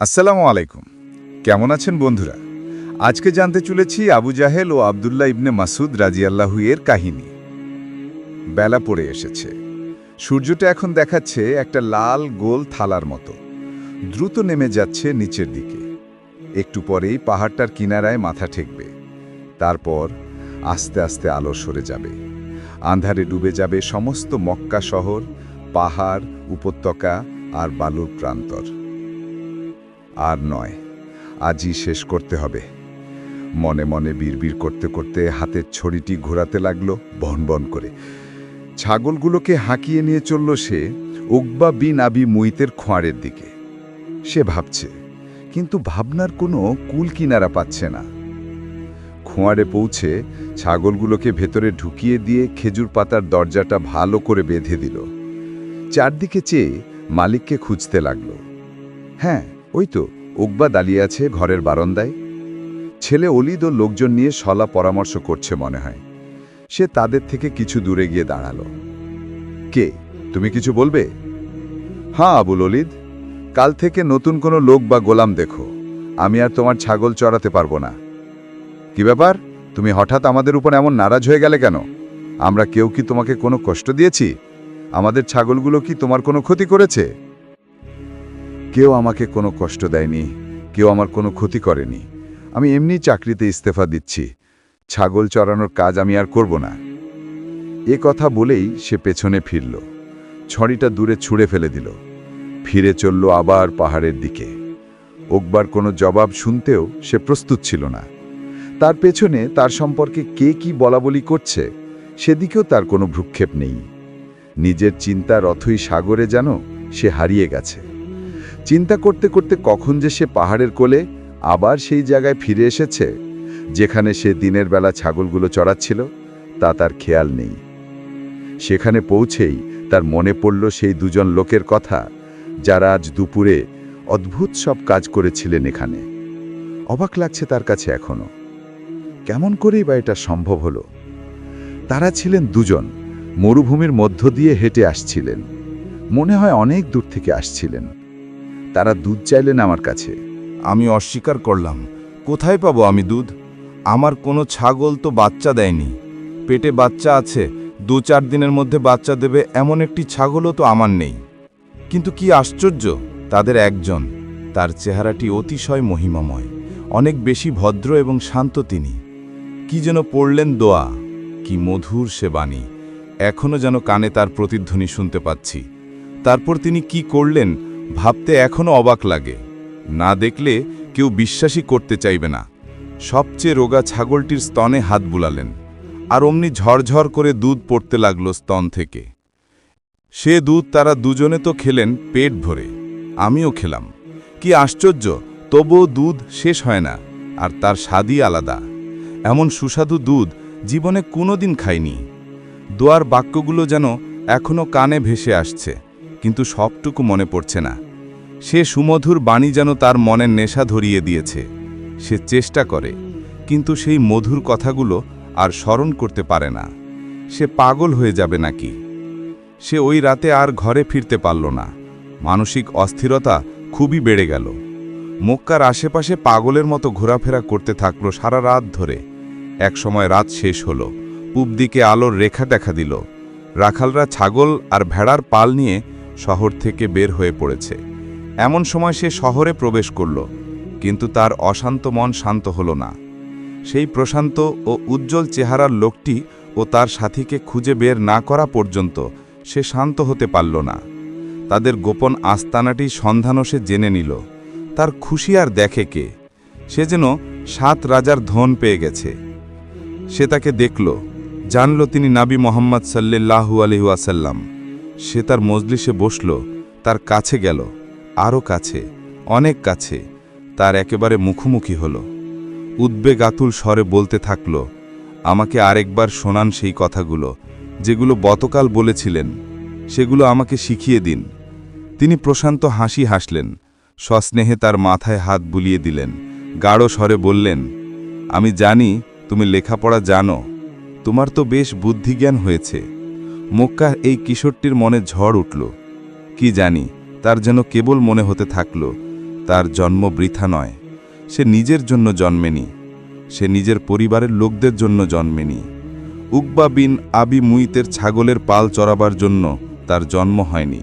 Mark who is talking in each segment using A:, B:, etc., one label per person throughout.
A: আসসালামু আলাইকুম। কেমন আছেন বন্ধুরা? আজকে জানতে চলেছি আবু জাহেল ও আবদুল্লাহ ইবনে মাসুদ রাজিয়াল্লাহু এর কাহিনী। বেলা পড়ে এসেছে। সূর্যটা এখন দেখাচ্ছে একটা লাল গোল থালার মতো। দ্রুত নেমে যাচ্ছে নিচের দিকে। একটু পরেই পাহাড়টার কিনারায় মাথা ঠেকবে। তারপর আস্তে আস্তে আলো সরে যাবে। আন্ধারে ডুবে যাবে সমস্ত মক্কা শহর, পাহাড়, উপত্যকা আর বালুর প্রান্তর। আর নয়। আজই শেষ করতে হবে। মনে মনে বিড়বিড় করতে করতে হাতের ছড়িটি ঘোরাতে লাগল বন বন করে। ছাগলগুলোকে হাঁকিয়ে নিয়ে চলল সে উকবা বিন আবি মুইতের খোঁয়ারের দিকে। সে ভাবছে, কিন্তু ভাবনার কোনো কুল কিনারা পাচ্ছে না। খোঁয়ারে পৌঁছে ছাগলগুলোকে ভেতরে ঢুকিয়ে দিয়ে খেজুর পাতার দরজাটা ভালো করে বেঁধে দিল। চারদিকে চেয়ে মালিককে খুঁজতে লাগল। হ্যাঁ ওই তো উকবা দাঁড়িয়ে আছে ঘরের বারান্দায়। ছেলে অলিদ ও লোকজন নিয়ে সলা পরামর্শ করছে মনে হয়। সে তাদের থেকে কিছু দূরে গিয়ে দাঁড়াল। কে? তুমি কিছু বলবে? হ্যাঁ আবুল অলিদ। কাল থেকে নতুন কোনো লোক বা গোলাম দেখো। আমি আর তোমার ছাগল চড়াতে পারব না। কি ব্যাপার? তুমি হঠাৎ আমাদের উপর এমন নারাজ হয়ে গেলে কেন? আমরা কেউ কি তোমাকে কোনো কষ্ট দিয়েছি? আমাদের ছাগলগুলো কি তোমার কোনো ক্ষতি করেছে? কেউ আমাকে কোনো কষ্ট দেয়নি, কেউ আমার কোনো ক্ষতি করেনি। আমি এমনি চাকরিতে ইস্তফা দিচ্ছি। ছাগল চড়ানোর কাজ আমি আর করব না। এ কথা বলেই সে পেছনে ফিরল। ছড়িটা দূরে ছুঁড়ে ফেলে দিল। ফিরে চলল আবার পাহাড়ের দিকে। ওকবার কোনো জবাব শুনতেও সে প্রস্তুত ছিল না। তার পেছনে তার সম্পর্কে কে কি বলাবলি করছে, সেদিকেও তার কোনো ভ্রুক্ষেপ নেই। নিজের চিন্তার অথই সাগরে যেন সে হারিয়ে গেছে। চিন্তা করতে করতে কখন যে সে পাহাড়ের কোলে আবার সেই জায়গায় ফিরে এসেছে, যেখানে সে দিনের বেলা ছাগলগুলো চড়াচ্ছিল, তা তার খেয়াল নেই। সেখানে পৌঁছেই তার মনে পড়ল সেই দুজন লোকের কথা, যারা আজ দুপুরে অদ্ভুত সব কাজ করেছিলেন এখানে। অবাক লাগছে তার কাছে এখনও। কেমন করেই বা এটা সম্ভব হলো? তারা ছিলেন দুজন, মরুভূমির মধ্য দিয়ে হেঁটে আসছিলেন। মনে হয় অনেক দূর থেকে আসছিলেন। তারা দুধ চাইলেন আমার কাছে।
B: আমি অস্বীকার করলাম, কোথায় পাবো আমি দুধ? আমার কোনো ছাগল তো বাচ্চা দেয়নি। পেটে বাচ্চা আছে, দু চার দিনের মধ্যে বাচ্চা দেবে, এমন একটি ছাগলও তো আমার নেই। কিন্তু কি আশ্চর্য, তাদের একজন, তার চেহারাটি অতিশয় মহিমাময়, অনেক বেশি ভদ্র এবং শান্ত তিনি। কি যেন পড়লেন দোয়া, কি মধুর সে বাণী এখনও যেন কানে তার প্রতিধ্বনি শুনতে পাচ্ছি। তারপর তিনি কি করলেন ভাবতে এখনও অবাক লাগে। না দেখলে কেউ বিশ্বাসই করতে চাইবে না। সবচেয়ে রোগা ছাগলটির স্তনে হাত বুলালেন। আর অমনি ঝরঝর করে দুধ পড়তে লাগল স্তন থেকে। সে দুধ তারা দুজনে তো খেলেন পেট ভরে। আমিও খেলাম। কি আশ্চর্য, তবুও দুধ শেষ হয় না, আর তার স্বাদই আলাদা। এমন সুস্বাদু দুধ জীবনে কোনোদিন খাইনি। দোয়ার বাক্যগুলো যেন এখনও কানে ভেসে আসছে। কিন্তু সবটুকু মনে পড়ছে না। সে সুমধুর বাণী যেন তার মনের নেশা ধরিয়ে দিয়েছে। সে চেষ্টা করে, কিন্তু সেই মধুর কথাগুলো আর স্মরণ করতে পারে না। সে পাগল হয়ে যাবে নাকি? সে ওই রাতে আর ঘরে ফিরতে পারল না। মানসিক অস্থিরতা খুবই বেড়ে গেল। মক্কার আশেপাশে পাগলের মতো ঘোরাফেরা করতে থাকল সারা রাত ধরে। এক সময় রাত শেষ হলো। পূব দিকে আলোর রেখা দেখা দিল। রাখালরা ছাগল আর ভেড়ার পাল নিয়ে শহর থেকে বের হয়ে পড়েছে। এমন সময় সে শহরে প্রবেশ করল, কিন্তু তার অশান্ত মন শান্ত হল না। সেই প্রশান্ত ও উজ্জ্বল চেহারার লোকটি ও তার সাথীকে খুঁজে বের না করা পর্যন্ত সে শান্ত হতে পারল না। তাদের গোপন আস্তানাটি সন্ধানও সে জেনে নিল। তার খুশি আর দেখে কে? সে যেন সাত রাজার ধন পেয়ে গেছে। সে তাকে দেখল, জানল তিনি নাবি মোহাম্মদ সাল্লাহু আলহাসাল্লাম সে তার মজলিসে বসল, তার কাছে গেল, আরও কাছে, অনেক কাছে, তার একেবারে মুখোমুখি হল। উদ্বেগাতুল স্বরে বলতে থাকল, আমাকে আরেকবার শোনান সেই কথাগুলো, যেগুলো গতকাল বলেছিলেন, সেগুলো আমাকে শিখিয়ে দিন। তিনি প্রশান্ত হাসি হাসলেন সস্নেহে তার মাথায় হাত বুলিয়ে দিলেন, গাঢ় স্বরে বললেন, আমি জানি তুমি লেখাপড়া জানো, তোমার তো বেশ বুদ্ধিজ্ঞান হয়েছে। মক্কা এই কিশোরটির মনে ঝড় উঠল। কি জানি, তার যেন কেবল মনে হতে থাকল,
C: তার জন্ম বৃথা নয়। সে নিজের জন্য জন্মেনি। সে নিজের পরিবারের লোকদের জন্য জন্মেনি। উকবা বিন আবি মুইতের ছাগলের পাল চড়াবার জন্য তার জন্ম হয়নি।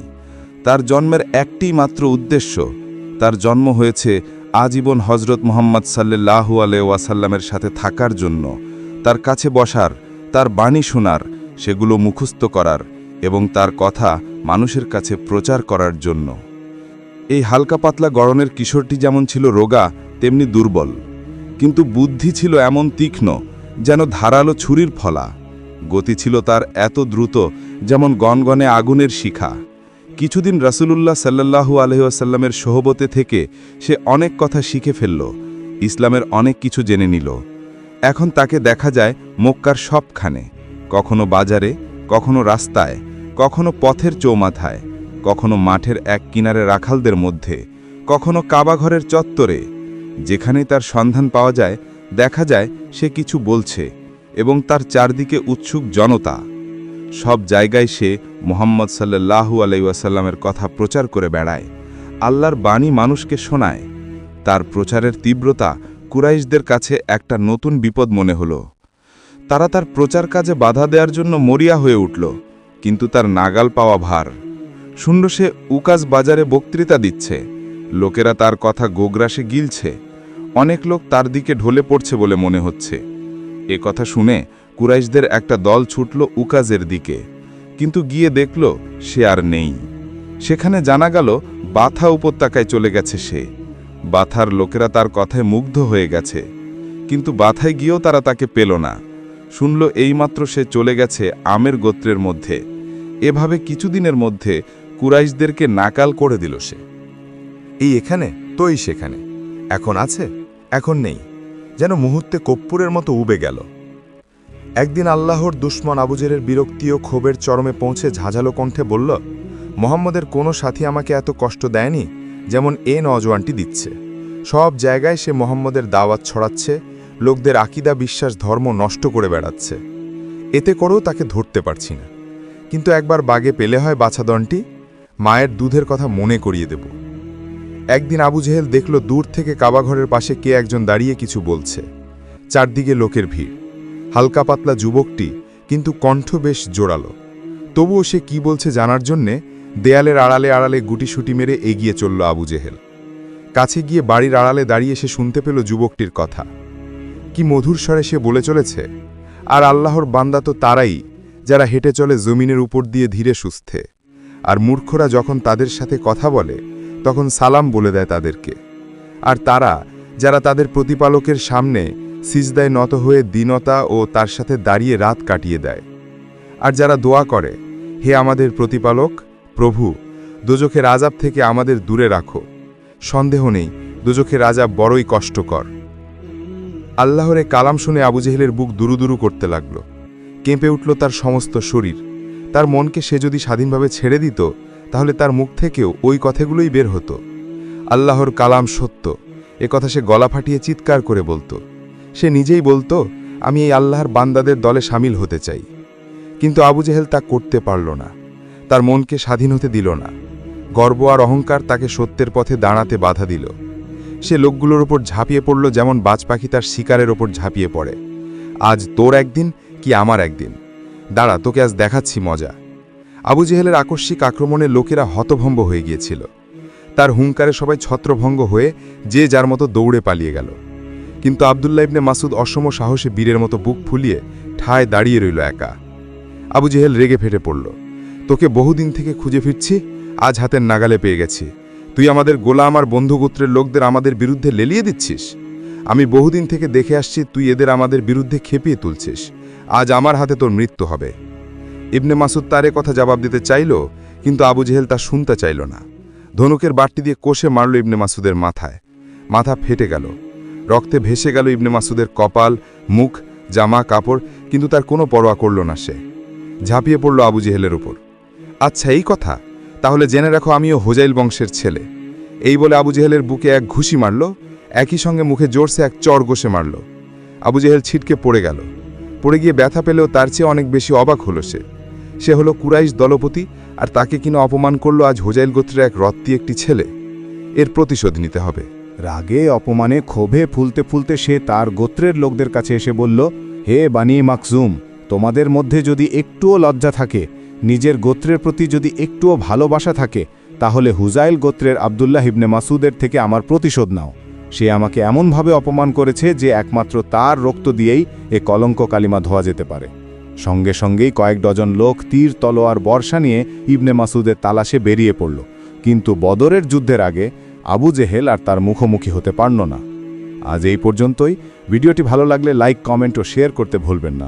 C: তার জন্মের একটি মাত্র উদ্দেশ্য, তার জন্ম হয়েছে আজীবন হজরত মোহাম্মদ সাল্লাহু আলহাসাল্লামের সাথে থাকার জন্য। তার কাছে বসার, তার বাণী শোনার সেগুলো মুখস্থ করার এবং তার কথা মানুষের কাছে প্রচার করার জন্য। এই হালকা পাতলা গড়নের কিশোরটি যেমন ছিল রোগা, তেমনি দুর্বল। কিন্তু বুদ্ধি ছিল এমন তীক্ষ্ণ, যেন ধারালো ছুরির ফলা। গতি ছিল তার এত দ্রুত, যেমন গনগনে আগুনের শিখা। কিছুদিন রাসুলুল্লাহ সাল্লাল্লাহু আলহিহাসাল্লামের সোহবতে থেকে সে অনেক কথা শিখে ফেলল, ইসলামের অনেক কিছু জেনে নিল। এখন তাকে দেখা যায় মক্কার সবখানে। কখনো বাজারে, কখনো রাস্তায়, কখনো পথের চৌমাথায়, কখনো মাঠের এক কিনারে রাখালদের মধ্যে, কখনো কাবাঘরের চত্বরে। যেখানে তার সন্ধান পাওয়া যায়, দেখা যায় সে কিছু বলছে এবং তার চারদিকে উৎসুক জনতা। সব জায়গায় সে মোহাম্মদ সাল্লাল্লাহু আলাইসাল্লামের কথা প্রচার করে বেড়ায়, আল্লাহর বাণী মানুষকে শোনায়। তার প্রচারের তীব্রতা কুরাইশদের কাছে একটা নতুন বিপদ মনে হলো। তারা তার প্রচার কাজে বাধা দেওয়ার জন্য মরিয়া হয়ে উঠল, কিন্তু তার নাগাল পাওয়া ভার। শূন্য সে উকাজ বাজারে বক্তৃতা দিচ্ছে, লোকেরা তার কথা গোগ্রাসে গিলছে, অনেক লোক তার দিকে ঢলে পড়ছে বলে মনে হচ্ছে। এ কথা শুনে কুরাইশদের একটা দল ছুটল উকাজের দিকে, কিন্তু গিয়ে দেখল সে আর নেই। সেখানে জানা গেল, বাথা উপত্যকায় চলে গেছে সে। বাথার লোকেরা তার কথায় মুগ্ধ হয়ে গেছে, কিন্তু বাথায় গিয়েও তারা তাকে পেল না। শুনল এইমাত্র সে চলে গেছে আমের গোত্রের মধ্যে। এভাবে কিছুদিনের মধ্যে কুরাইশদেরকে নাকাল করে দিল সে।
B: এই এখানে? তোই সেখানে? এখন আছে? এখন নেই। যেন মুহূর্তে কপ্পুরের মতো উবে গেল। একদিন আল্লাহর দুশ্মন আবুজেরের বিরক্তি ও ক্ষোভের চরমে পৌঁছে ঝাঝালো কণ্ঠে বলল, মোহাম্মদের কোনো সাথী আমাকে এত কষ্ট দেয়নি, যেমন এ নজওয়ানটি দিচ্ছে। সব জায়গায় সে মোহাম্মদের দাওয়াত ছড়াচ্ছে লোকদের আকিদা, বিশ্বাস, ধর্ম নষ্ট করে বেড়াচ্ছে। এতে করেও তাকে ধরতে পারছি না। কিন্তু একবার বাগে পেলে হয় বাছাদনটি মায়ের দুধের কথা মনে করিয়ে দেব। একদিন আবু জেহেল দেখল দূর থেকে কাবাঘরের পাশে কে একজন দাঁড়িয়ে কিছু বলছে। চারদিকে লোকের ভিড়। হালকা পাতলা যুবকটি কিন্তু কণ্ঠ বেশ জোরালো। তবুও সে কি বলছে জানার জন্যে দেয়ালের আড়ালে আড়ালে গুটিসুটি মেরে এগিয়ে চলল আবু জেহেল। কাছে গিয়ে বাড়ির আড়ালে দাঁড়িয়ে সে শুনতে পেল যুবকটির কথা। কি মধুর স্বরে সে বলে চলেছে? আর আল্লাহর বান্দা তো তারাই, যারা হেঁটে চলে জমিনের উপর দিয়ে ধীরে সুস্থে। আর মূর্খরা যখন তাদের সাথে কথা বলে, তখন সালাম বলে দেয় তাদেরকে। আর তারা, যারা তাদের প্রতিপালকের সামনে সিজদায় নত হয়ে দীনতা ও তার সাথে দাঁড়িয়ে রাত কাটিয়ে দেয়। আর যারা দোয়া করে, হে আমাদের প্রতিপালক, প্রভু, দোজখের আজাব থেকে আমাদের দূরে রাখো। সন্দেহ নেই, দোজখের আজাব বড়ই কষ্টকর। আল্লাহরে কালাম শুনে আবু জেহেলের বুক দুরুদুরু করতে লাগল। কেঁপে উঠল তার সমস্ত শরীর। তার মনকে সে যদি স্বাধীনভাবে ছেড়ে দিত, তাহলে তার মুখ থেকেও ওই কথাগুলোই বের হতো। আল্লাহর কালাম সত্য, এ কথা সে গলা ফাটিয়ে চিৎকার করে বলতো। সে নিজেই বলতো, আমি এই আল্লাহর বান্দাদের দলে সামিল হতে চাই। কিন্তু আবু জেহেল তা করতে পারল না। তার মনকে স্বাধীন হতে দিল না। গর্ব আর অহংকার তাকে সত্যের পথে দাঁড়াতে বাধা দিল। সে লোকগুলোর ওপর ঝাঁপিয়ে পড়ল যেমন বাজ পাখি তার শিকারের ওপর ঝাঁপিয়ে পড়ে। আজ তোর একদিন কি আমার একদিন? দাঁড়া, তোকে আজ দেখাচ্ছি মজা। আবু জেহেলের আকস্মিক আক্রমণে লোকেরা হতভম্ব হয়ে গিয়েছিল। তার হুঙ্কারে সবাই ছত্রভঙ্গ হয়ে যে যার মতো দৌড়ে পালিয়ে গেল। কিন্তু আবদুল্লাহ ইবনে মাসুদ অসম সাহসে বীরের মতো বুক ফুলিয়ে ঠায় দাঁড়িয়ে রইল একা। আবু জেহেল রেগে ফেটে পড়ল। তোকে বহুদিন থেকে খুঁজে ফিরছি, আজ হাতের নাগালে পেয়ে গেছি। তুই আমাদের গোলাম আর বন্ধুগোত্রের লোকদের আমাদের বিরুদ্ধে লেলিয়ে দিচ্ছিস। আমি বহুদিন থেকে দেখে আসছি তুই এদের আমাদের বিরুদ্ধে খেপিয়ে তুলছিস। আজ আমার হাতে তোর মৃত্যু হবে। ইবনে মাসুদ তারে কথা জবাব দিতে চাইল, কিন্তু আবু জেহেল তা শুনতে চাইল না। ধনুকের বাটটি দিয়ে কোষে মারল ইবনে মাসুদের মাথায়। মাথা ফেটে গেল। রক্তে ভেসে গেল ইবনে মাসুদের কপাল, মুখ, জামা, কাপড়, কিন্তু তার কোনো পরোয়া করল না সে। ঝাঁপিয়ে পড়ল আবু জেহেলের উপর। আচ্ছা এই কথা? তাহলে জেনে রাখো আমিও হোজাইল বংশের ছেলে। এই বলে আবু জেহেলের বুকে এক ঘুষি মারল, একই সঙ্গে মুখে জোরসে এক চর গোসে মারল। আবু জেহেল ছিটকে পড়ে গেল। পড়ে গিয়ে ব্যথা পেলেও তার চেয়ে অনেক বেশি অবাক হলো সে। সে হলো কুরাইশ দলপতি, আর তাকে কিনা অপমান করল আজ হোজাইল গোত্রের এক রত্তি একটি ছেলে। এর প্রতিশোধ নিতে হবে।
D: রাগে, অপমানে, ক্ষোভে ফুলতে ফুলতে সে তার গোত্রের লোকদের কাছে এসে বলল, হে বানি মাকজুম, তোমাদের মধ্যে যদি একটুও লজ্জা থাকে নিজের গোত্রের প্রতি যদি একটুও ভালোবাসা থাকে, তাহলে হুজাইল গোত্রের আবদুল্লাহ ইবনে মাসুদের থেকে আমার প্রতিশোধ নাও। সে আমাকে এমনভাবে অপমান করেছে যে একমাত্র তার রক্ত দিয়েই এ কলঙ্ক কালিমা ধোয়া যেতে পারে। সঙ্গে সঙ্গেই কয়েক ডজন লোক তীর, তলোয়ার, বর্ষা নিয়ে ইবনে মাসুদের তালাশে বেরিয়ে পড়ল। কিন্তু বদরের যুদ্ধের আগে আবু জেহেল আর তার মুখোমুখি হতে পারল না। আজ এই পর্যন্তই। ভিডিওটি ভালো লাগলে লাইক, কমেন্ট ও শেয়ার করতে ভুলবেন না।